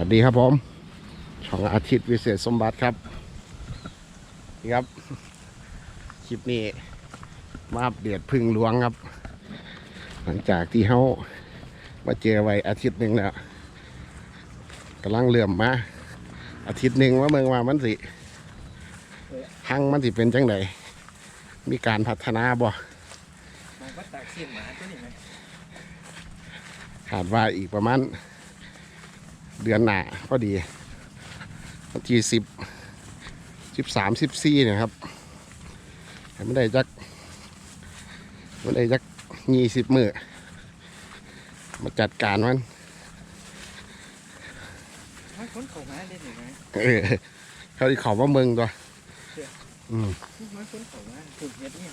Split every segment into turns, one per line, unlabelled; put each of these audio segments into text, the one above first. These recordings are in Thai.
วัสดีครับผมช่องอาทิตย์วิเศษสมบัติครับนี่ครับ คลิปนี้มาอัปเดตพึ่งหลวงครับ หลังจากที่เขามาเจอไว้อาทิตย์หนึ่งแล้วกำลังเลื่อมมาอาทิตย์หนึ่งว่าเมืองว่ามันสิหังมันสิเป็นจังไดมีการพัฒนาบ่
มองว่าตากสิ้นหมาตัวนี้ไหม
ขาดว่าอีกประมาณ เดือนหน้าพอดีวันที่สิบสิบสามสิบสี่เนี่ยครับแต่ไม่ได้จักไม่ได้จักยี่สิบมือมาจัดการมัน
มันค้นเข่ามาเล่นหนึ่งไหม
เออเขาที่เขาว่าเมืองตัวอืม
มันค้นเข่ามาถูกเฮ็ดเนี่ย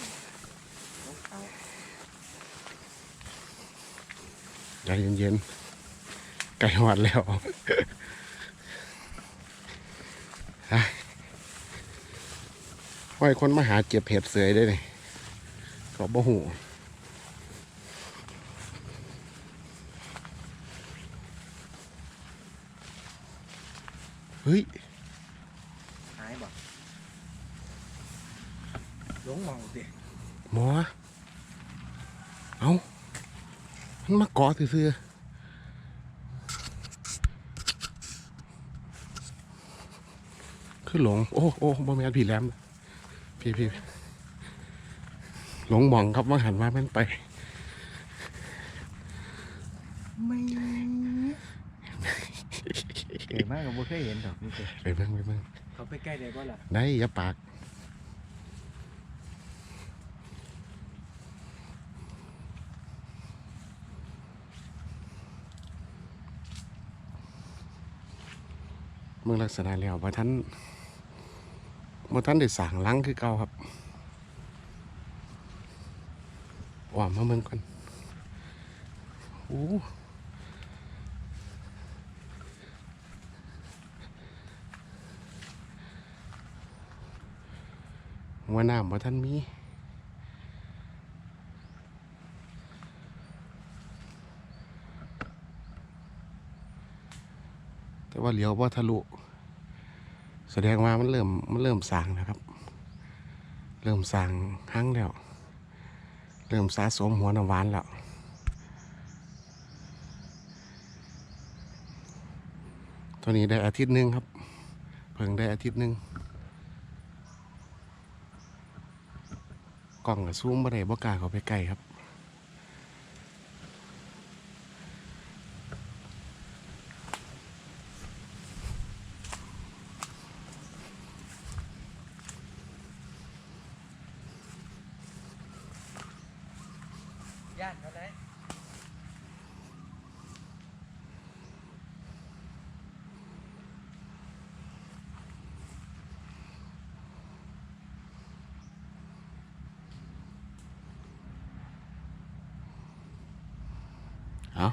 เอา
ใจเย็นๆ ไก่หวัดแล้วฮะห้อยคนมาหาเจ็บเห็ดเสยได้เลยก็บ่หูเฮ้ย
หายบ่หลงมองสิ
หมอ เอามันมาเกาะซื่อ คือหลง โอ้โอ้บ่แม่นผีแหลมพี่พี่หลงหมองครับว่าหันว่าแม่นไป
ไม่เก่งมากกับบ่เคยเห็นดอกนี่เจ้
ไปเบิ่งไปเบิ่ง
เขาไปใกล้ได้บ่ล่ะ
ได้อย่าปากเมืองลักษณะแล้วว่าท่าน ว่าท่านได้สั่งหลังคือเก่าครับว่ามาเมืองก่อนโอ้หัวหน้ำว่ท่านมีแต่ว่าเหลียวว่าทะลุ แสดงว่ามันเริ่มมันเริ่มสางนะครับ เริ่มสางหั่งแล้ว เริ่มสะสมหัวน้ำหวานแล้วตัวนี้ได้อาทิตย์หนึ่งครับ เพิ่งได้อาทิตย์หนึ่งกล้องกับซูมบ่ได้บ่กล้าเข้าไปใกล้ครับ
ย่านเขาได้
เอา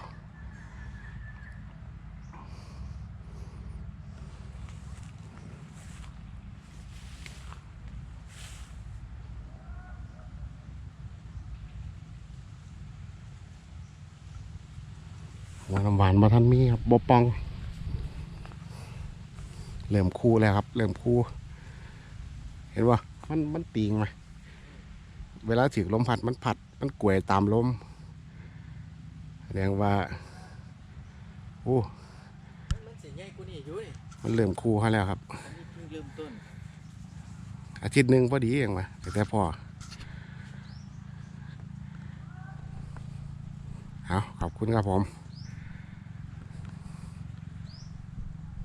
หัว น้ำหวานมาท่านมีครับบปอง เริ่มคู่แล้วครับ เริ่มคู่ เห็นว่ามันมันตีงไหมเวลาถึงลมพัดมันพัด มันกลวยตามลมแสดงว่าโอ้
มันสิใหญ่กว่านี้อยู่นี่
มันเริ่มคู่เขาแล้วครับ
อันนี้เพิ่งเริ่มต้น
อาทิตย์หนึ่งพอดีเองวะแต่แต่พอเอาขอบคุณครับผม